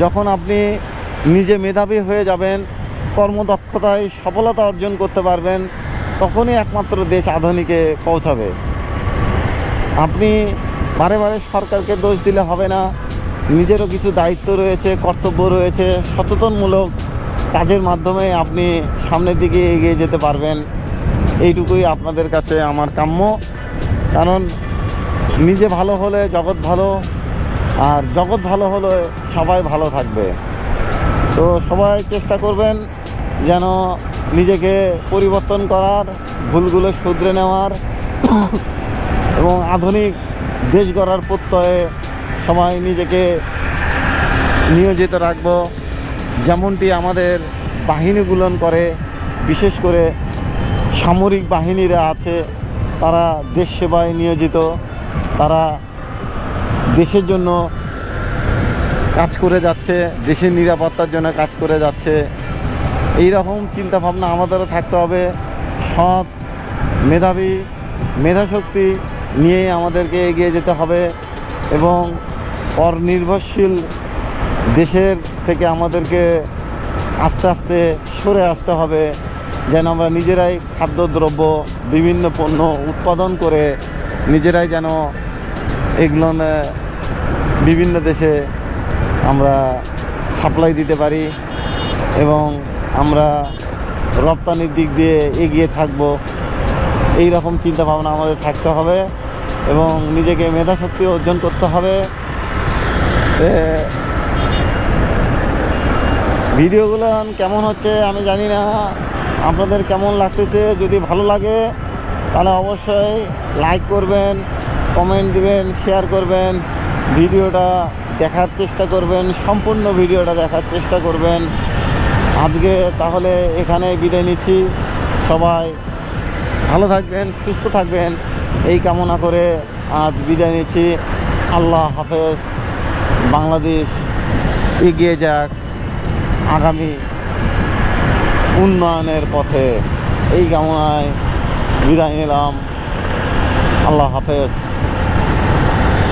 যখন আপনি নিজে মেধাবী হয়ে যাবেন, কর্মদক্ষতায় সফলতা অর্জন করতে পারবেন, তখনই একমাত্র দেশ আধুনিকে পৌঁছাবে। আপনি বারে বারে সরকারকে দোষ দিলে হবে না। নিজেরও কিছু দায়িত্ব রয়েছে, কর্তব্য রয়েছে, সচেতনমূলক কাজের মাধ্যমে আপনি সামনের দিকে এগিয়ে যেতে পারবেন। এইটুকুই আপনাদের কাছে আমার কাম্য। কারণ নিজে ভালো হলে জগৎ ভালো আর জগৎ ভালো হলে সবাই ভালো থাকবে। তো সবাই চেষ্টা করবেন যেন নিজেকে পরিবর্তন করার, ভুলগুলো শুধরে নেওয়ার এবং আধুনিক দেশ গড়ার প্রত্যয়ে সবাই নিজেকে নিয়োজিত রাখব। যেমনটি আমাদের বাহিনীগুলন করে, বিশেষ করে সামরিক বাহিনীরা আছে, তারা দেশ সেবায় নিয়োজিত, তারা দেশের জন্য কাজ করে যাচ্ছে, দেশের নিরাপত্তার জন্য কাজ করে যাচ্ছে। এই রকম চিন্তাভাবনা আমাদেরও থাকতে হবে। সৎ মেধাবী, মেধাশক্তি নিয়ে আমাদেরকে এগিয়ে যেতে হবে এবং অনির্ভরশীল দেশের থেকে আমাদেরকে আস্তে আস্তে সরে আসতে হবে, যেন আমরা নিজেরাই খাদ্যদ্রব্য, বিভিন্ন পণ্য উৎপাদন করে নিজেরাই যেন এগুলো বিভিন্ন দেশে আমরা সাপ্লাই দিতে পারি এবং আমরা রপ্তানির দিক দিয়ে এগিয়ে থাকব। এই রকম চিন্তাভাবনা আমাদের থাকতে হবে এবং নিজেকে মেধাশক্তি অর্জন করতে হবে। ভিডিওগুলো কেমন হচ্ছে আমি জানি না। আপনাদের কেমন লাগতেছে? যদি ভালো লাগে, তাহলে অবশ্যই লাইক করবেন কমেন্ট দিবেন শেয়ার করবেন। ভিডিওটা দেখার চেষ্টা করবেন, সম্পূর্ণ ভিডিওটা দেখার চেষ্টা করবেন। আজকে তাহলে এখানে বিদায় নিচ্ছি। সবাই ভালো থাকবেন, সুস্থ থাকবেন। এই কামনা করে আজ বিদায় নিচ্ছি। আল্লাহ হাফেজ। বাংলাদেশ এগিয়ে যাক আগামী উন্নয়নের পথে। এই কামনায় বিদায় নিলাম। আল্লাহ হাফেজ।